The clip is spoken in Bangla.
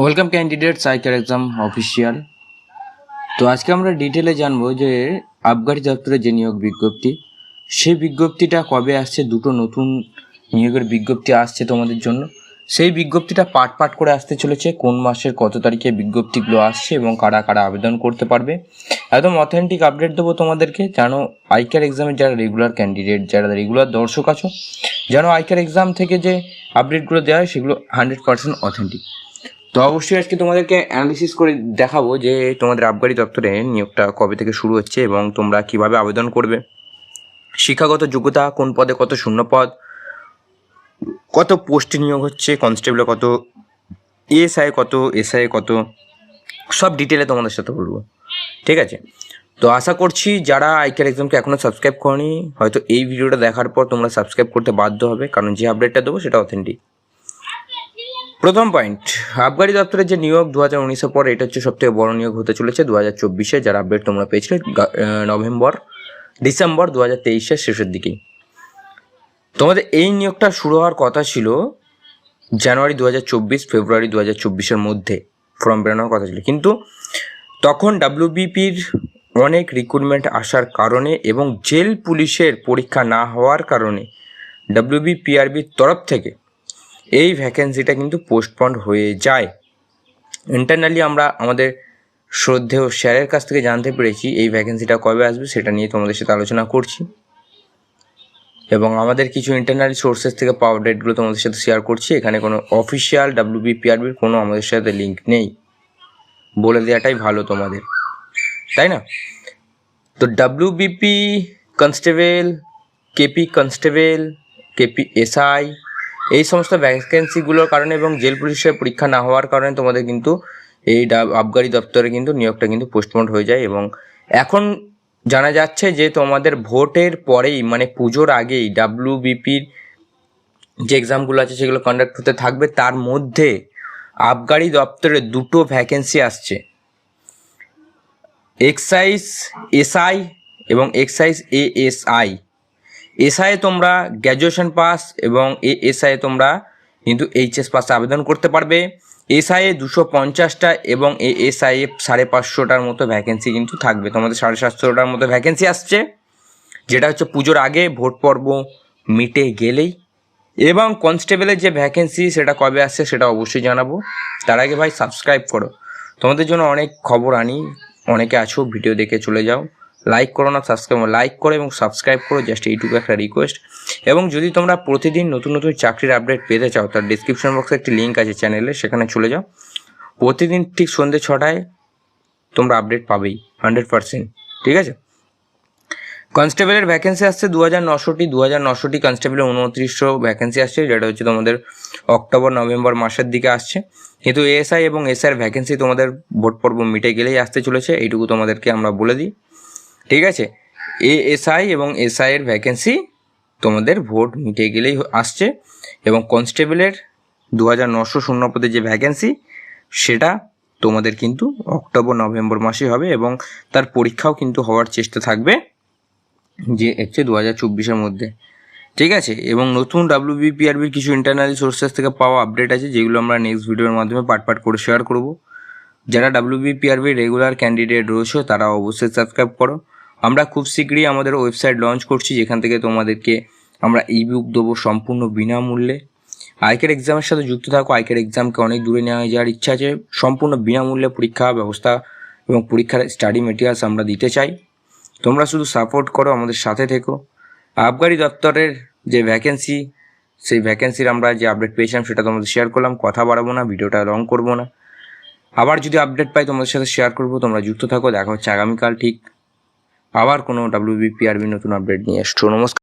Welcome candidate cycle exam official তো আজকে আমরা ডিটেলে জানব যে আবগারি দপ্তরের যে নিয়োগ বিজ্ঞপ্তি, সেই বিজ্ঞপ্তিটা কবে আসছে? দুটো নতুন নিয়োগের বিজ্ঞপ্তি আসছে তোমাদের জন্য। সেই বিজ্ঞপ্তিটা পাট পাট করে আসতে চলেছে। কোন মাসের কত তারিখে বিজ্ঞপ্তিগুলো আসছে এবং কারা কারা আবেদন করতে পারবে? একদম অথেন্টিক আপডেট দেবো তোমাদেরকে। জানো আইকার এক্সামের যারা রেগুলার ক্যান্ডিডেট যারা রেগুলার দর্শক আছো জানো আইকার এক্সাম থেকে যে আপডেটগুলো দেওয়া হয়, সেগুলো হান্ড্রেড পার্সেন্ট অথেন্টিক তো অবশ্যই আজকে তোমাদেরকে অ্যানালিসিস করে দেখাবো যে তোমাদের আবগারি দপ্তরে নিয়োগটা কবে থেকে শুরু হচ্ছে এবং তোমরা কীভাবে আবেদন করবে। শিক্ষাগত যোগ্যতা কোন পদে কত শূন্য পদ, কত পোস্টে নিয়োগ হচ্ছে কনস্টেবলে কত এএসআই কত এসআই কত, সব ডিটেলে তোমাদের সাথে বলব। ঠিক আছে? তো আশা করছি যারা আইকার এক্সামকে এখনও সাবস্ক্রাইব করনি, হয়তো এই ভিডিওটা দেখার পর তোমরা সাবস্ক্রাইব করতে বাধ্য হবে, কারণ যে আপডেটটা দেবো সেটা অথেন্টিক প্রথম পয়েন্ট আবগারি দপ্তরের যে নিয়োগ দু হাজার উনিশের পর, এটা হচ্ছে সবথেকে বড় নিয়োগ হতে চলেছে দু হাজার চব্বিশে, যার আপডেট তোমরা পেয়েছিলে নভেম্বর, ডিসেম্বর দু হাজার তেইশের শেষের দিকেই তোমাদের এই নিয়োগটা শুরু হওয়ার কথা ছিল জানুয়ারি দু হাজার চব্বিশ, ফেব্রুয়ারি দু হাজার চব্বিশের মধ্যে ফর্ম বেরোনোর কথা ছিল। কিন্তু তখন ডাব্লিউবিপির অনেক রিক্রুটমেন্ট আসার কারণে এবং জেল পুলিশের পরীক্ষা না হওয়ার কারণে ডাব্লিউবিপিআরবির তরফ থেকে এই ভ্যাকেন্সিটা কিন্তু পোস্টপন্ড হয়ে যায়। ইন্টারনালি আমরা আমাদের শ্রদ্ধেয় স্যারের কাছ থেকে জানতে পেরেছি এই ভ্যাকেন্সিটা কবে আসবে সেটা নিয়ে তোমাদের সাথে আলোচনা করছি। এবং আমাদের কিছু ইন্টারনাল সোর্সেস থেকে পাওয়ার ডেটগুলো তোমাদের সাথে শেয়ার করছি। এখানে কোনো অফিসিয়াল ডাব্লিউবিপিআরবির কোনো আমাদের সাথে লিঙ্ক নেই। বলে দেওয়াটাই ভালো তোমাদের। তাই না? তো WBP constable KP constable KP SI এই সমস্ত ভ্যাকেন্সিগুলোর কারণে এবং জেল পুলিশের পরীক্ষা না হওয়ার কারণে তোমাদের কিন্তু এই আবগারি দপ্তরে কিন্তু নিয়োগটা কিন্তু পোস্টপোন্ড হয়ে যায় এবং এখন জানা যাচ্ছে যে তোমাদের ভোটের পরেই মানে পুজোর আগেই ডাব্লিউবিপির যে এক্সামগুলো আছে সেগুলো কন্ডাক্ট হতে থাকবে। তার মধ্যে আবগারি দপ্তরে দুটো ভ্যাকেন্সি আসছে। এক্সাইজ এসআই এবং এক্সাইজ এএসআই এসআই তোমরা গ্র্যাজুয়েশন পাস এবং এ এসআই তোমরা কিন্তু এইচএস পাসে আবেদন করতে পারবে। এসআই এ দুশো পঞ্চাশটা এবং এ এসআই এ সাড়ে পাঁচশোটার মতো ভ্যাকেন্সি কিন্তু থাকবে। তোমাদের সাড়ে সাতশোটার মতো ভ্যাকেন্সি আসছে। যেটা হচ্ছে পুজোর আগে ভোট পর্ব মিটে গেলেই। এবং কনস্টেবলের যে ভ্যাকেন্সি সেটা কবে আসছে সেটা অবশ্যই জানাব। তার আগে ভাই সাবস্ক্রাইব করো। তোমাদের জন্য অনেক খবর আনি। অনেকে আছো ভিডিও দেখে চলে যাও। লাইক করো না সাবস্ক্রাইব লাইক করো এবং সাবস্ক্রাইব করো জাস্ট এইটুকু একটা রিকোয়েস্ট এবং যদি তোমরা প্রতিদিন নতুন নতুন চাকরির আপডেট পেতে চাও, তার ডিসক্রিপশন বক্সে একটি লিঙ্ক আছে চ্যানেলে সেখানে চলে যাও। প্রতিদিন ঠিক সন্ধ্যে ছটায় তোমরা আপডেট পাবেই হান্ড্রেড পার্সেন্ট ঠিক আছে? কনস্টেবলের ভ্যাকেন্সি আসছে দু হাজার নশোটি দু হাজার নশোটি কনস্টেবলের উনত্রিশশো ভ্যাকেন্সি আসছে, যেটা হচ্ছে তোমাদের অক্টোবর, নভেম্বর মাসের দিকে আসছে। কিন্তু এএসআই এবং এসআর ভ্যাকেন্সি তোমাদের ভোট পর্ব মিটে গেলেই আসতে চলেছে, এইটুকু তোমাদেরকে আমরা বলে দিই। ঠিক আছে? এএসআই এবং এসআই এর ভ্যাকেন্সি তোমাদের ভোট মিটে গেলেই আসছে এবং কনস্টেবলের দু হাজার নশো শূন্য পদে যে ভ্যাকেন্সি সেটা তোমাদের কিন্তু অক্টোবর, নভেম্বর মাসে হবে এবং তার পরীক্ষাও কিন্তু হওয়ার চেষ্টা থাকবে যে হচ্ছে দু হাজার চব্বিশের মধ্যে। ঠিক আছে? এবং নতুন ডাব্লিউবিপিআরবির কিছু ইন্টারনাল সোর্সেস থেকে পাওয়া আপডেট আছে যেগুলো আমরা নেক্সট ভিডিওর মাধ্যমে পার্ট পার্ট করে শেয়ার করব। যারা ডাব্লিউবিপিআরবি রেগুলার ক্যান্ডিডেট রয়েছে তারা অবশ্যই সাবস্ক্রাইব করো। আমরা খুব শীঘ্রই আমাদের ওয়েবসাইট লঞ্চ করছি, যেখান থেকে তোমাদেরকে আমরা ই বুক দেবো সম্পূর্ণ বিনামূল্যে। আইকের এক্সামের সাথে যুক্ত থাকো, আইকের এক্সামকে অনেক দূরে নেওয়া যাওয়ার ইচ্ছা আছে, সম্পূর্ণ বিনামূল্যে পরীক্ষা, ব্যবস্থা এবং পরীক্ষার স্টাডি মেটেরিয়ালস আমরা দিতে চাই। তোমরা শুধু সাপোর্ট করো, আমাদের সাথে থেকো। আবগারি দপ্তরের যে ভ্যাকেন্সি সেই ভ্যাকেন্সির আমরা যে আপডেট পেয়েছিলাম, সেটা তোমাদের শেয়ার করলাম। কথা বাড়াবো না, ভিডিওটা লং করব না। আবার যদি আপডেট পাই, তোমাদের সাথে শেয়ার করব। তোমরা যুক্ত থাকো, দেখা হচ্ছে আগামীকাল, ঠিক? আবার কোনো ডাব্লিউবিপিআরবি নতুন আপডেট নিয়ে এসছো নমস্কার।